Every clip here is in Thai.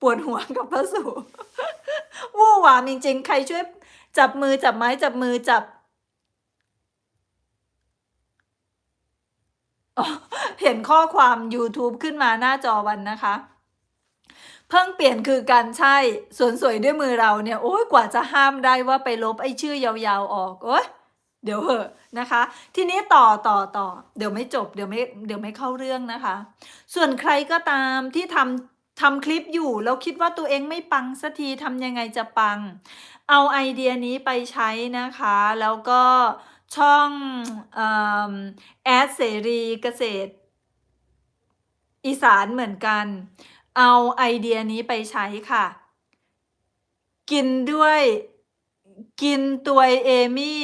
ปวดหัวกับพระสูวู่หวามจริง ๆ ใครช่วยจับมือจับไม้จับมือจับเห็นข้อความ YouTube ขึ้นมาหน้าจอวันนะคะ เพิ่งเปลี่ยนคือการใช่สวนสวยด้วยมือเราเนี่ย โอ้ยกว่าจะห้ามได้ว่าไปลบไอ้ชื่อยาวๆออก โอ้ยเดี๋ยวเหอะนะคะ ทีนี้ต่อต่อต่อเดี๋ยวไม่จบเดี๋ยวไม่เดี๋ยวไม่เข้าเรื่องนะคะ ส่วนใครก็ตามที่ทำ ทำคลิปอยู่แล้วคิดว่าตัวเองไม่ปังสักทีทำยังไงจะปัง เอาไอเดียนี้ไปใช้นะคะ แล้วก็ช่องแอดเสรีเกษตร อีสานเหมือนกัน เอาไอเดียนี้ไปใช้ค่ะ กินด้วยกินตัวเอมี่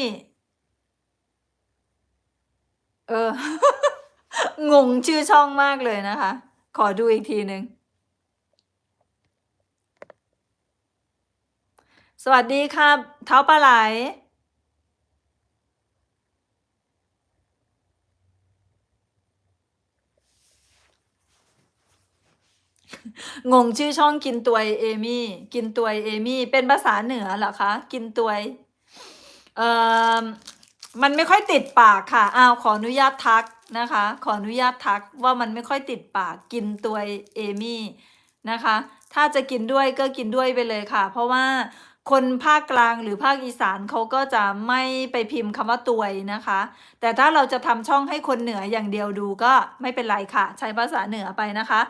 เออ งงชื่อช่องมากเลยนะคะ ขอดูอีกทีหนึ่ง สวัสดีครับเท้าปลาไหล งงชื่อช่องกินตัวยเอมี่ กินตัวยเอมี่ เป็นภาษาเหนือเหรอคะ กินตัวยเอ่อมันไม่ค่อยติดปากค่ะ อ้าวขออนุญาตทักนะคะ ขออนุญาตทักว่ามันไม่ค่อยติดปากกินตัวยเอมี่นะคะ ถ้าจะกินด้วยก็กินด้วยไปเลยค่ะ เพราะว่า คนภาคกลางหรือภาคอีสานเขาก็จะไม่ไปพิมพ์คำว่าตวยนะคะ แต่ถ้าเราจะทำช่องให้คนเหนืออย่างเดียวดูก็ไม่เป็นไรค่ะ ใช้ภาษาเหนือไปนะคะ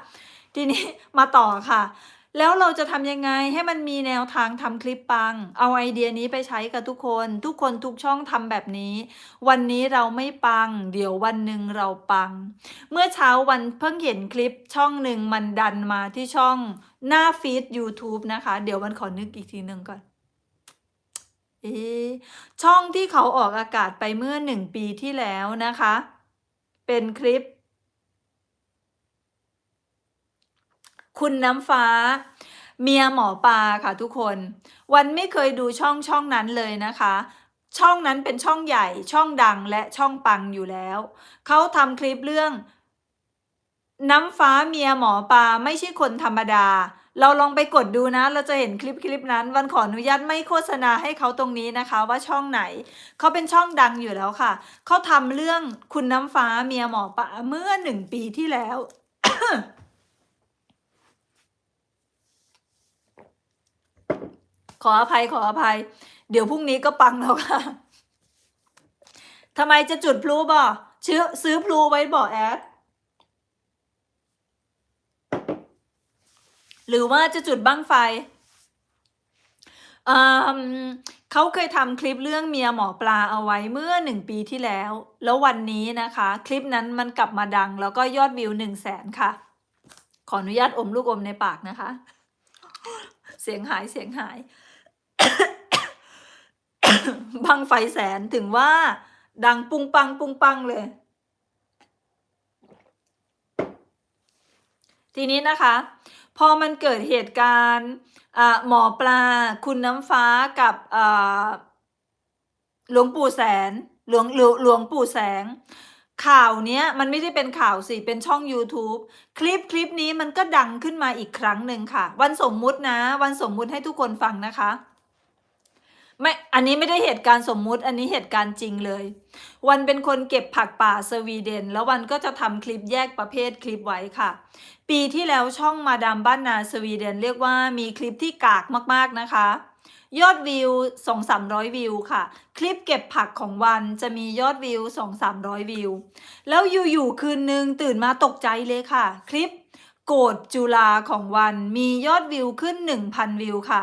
ทีนี้มาต่อค่ะ แล้วเราจะทำยังไงให้มันมีแนวทางทำคลิปปัง เอาไอเดียนี้ไปใช้กับทุกคน ทุกคนทุกช่องทำแบบนี้ วันนี้เราไม่ปัง เดี๋ยววันหนึ่งเราปัง เมื่อเช้าวันเพิ่งเห็นคลิปช่องหนึ่งมันดันมาที่ช่องหน้าฟีด YouTube นะคะ เดี๋ยววันขอนึกอีกทีหนึ่งก่อนเอช่องที่เขาออกอากาศไปเมื่อหนึ่งปีที่แล้วนะคะ เป็นคลิป คุณน้ำฟ้า เมียหมอปลาค่ะทุกคน วันไม่เคยดูช่องช่องนั้นเลยนะคะ ช่องนั้นเป็นช่องใหญ่ช่องดังและช่องปังอยู่แล้ว เขาทำคลิปเรื่อง น้ำฟ้าเมียหมอปลาไม่ใช่คนธรรมดาเราลองไปกดดูนะ เราจะเห็นคลิปคลิปนั้น วันขออนุญาตไม่โฆษณาให้เขาตรงนี้นะคะ ว่าช่องไหน เขาเป็นช่องดังอยู่แล้วค่ะ เขาทำเรื่องคุณน้ำฟ้าเมียหมอปลาเมื่อหนึ่งปีที่แล้ว ขออภัยขออภัย เดี๋ยวพรุ่งนี้ก็ปังแล้วค่ะทำไมจะจุดพลุบ่ซื้อซื้อพลุไว้บ่แอดหรือว่าจะจุดบั้งไฟเอิ่มเขาเคยทำคลิปเรื่องเมียหมอปลาเอาไว้เมื่อหนึ่งปีที่แล้ว แล้ววันนี้นะคะ คลิปนั้นมันกลับมาดัง แล้วก็ยอดวิวหนึ่งแสนค่ะ ขออนุญาตอมลูกอมในปากนะคะ เสียงหายเสียงหาย บังไฟแสนถึงว่า ดังปุงปังปุงปังเลย ทีนี้นะคะ พอมันเกิดเหตุการณ์หมอปลาคุณน้ำฟ้ากับหลวงปู่แสนหลวงหลวงหลวงปู่แสง ข่าวเนี้ยมันไม่ได้เป็นข่าวสิ เป็นช่อง YouTube คลิปคลิปนี้มันก็ดังขึ้นมาอีกครั้งหนึ่งค่ะ วันสมมุตินะ วันสมมุติให้ทุกคนฟังนะคะไม่อันนี้ไม่ได้เหตุการณ์สมมุติ อันนี้เหตุการณ์จริงเลย วันเป็นคนเก็บผักป่าสวีเดน แล้ววันก็จะทำคลิปแยกประเภทคลิปไว้ค่ะ ปีที่แล้วช่องมาดามบ้านนาสวีเดน เรียกว่ามีคลิปที่กากมากๆนะคะ ยอดวิว 2-300 วิวค่ะ คลิปเก็บผักของวันจะมียอดวิว 2-300 วิว แล้วอยู่ๆคืนนึงตื่นมาตกใจเลยค่ะ คลิปโกดจุฬาของวันมียอดวิวขึ้น 1,000 วิวค่ะ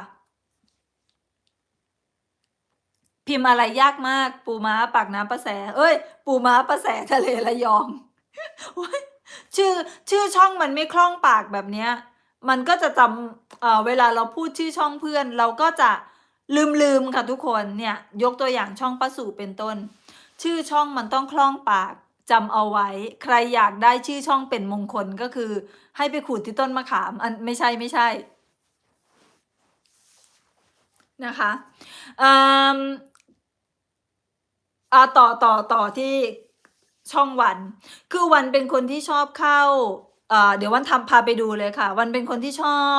พิมพ์อะไรยากมาก ปูม้าปากน้ำประแส เอ้ย ปูม้าประแสทะเลระยองชื่อชื่อช่องมันไม่คล่องปากแบบเนี้ยมันก็จะจำเเวลาเราพูดชื่อช่องเพื่อน เราก็จะ ลืมลืมค่ะทุกคนเนี่ยยกตัวอย่างช่องป้าสู่เป็นต้น ชื่อช่องมันต้องคล่องปากจำเอาไว้ ใครอยากได้ชื่อช่องเป็นมงคลก็คือ ให้ไปขูดที่ต้นมะขามอันไม่ใช่ไม่ใช่นะคะอืมอ่าต่อต่อต่อที่ช่องวัน คือวันเป็นคนที่ชอบเข้าเอ่อเดี๋ยววันทำพาไปดูเลยค่ะ วันเป็นคนที่ชอบ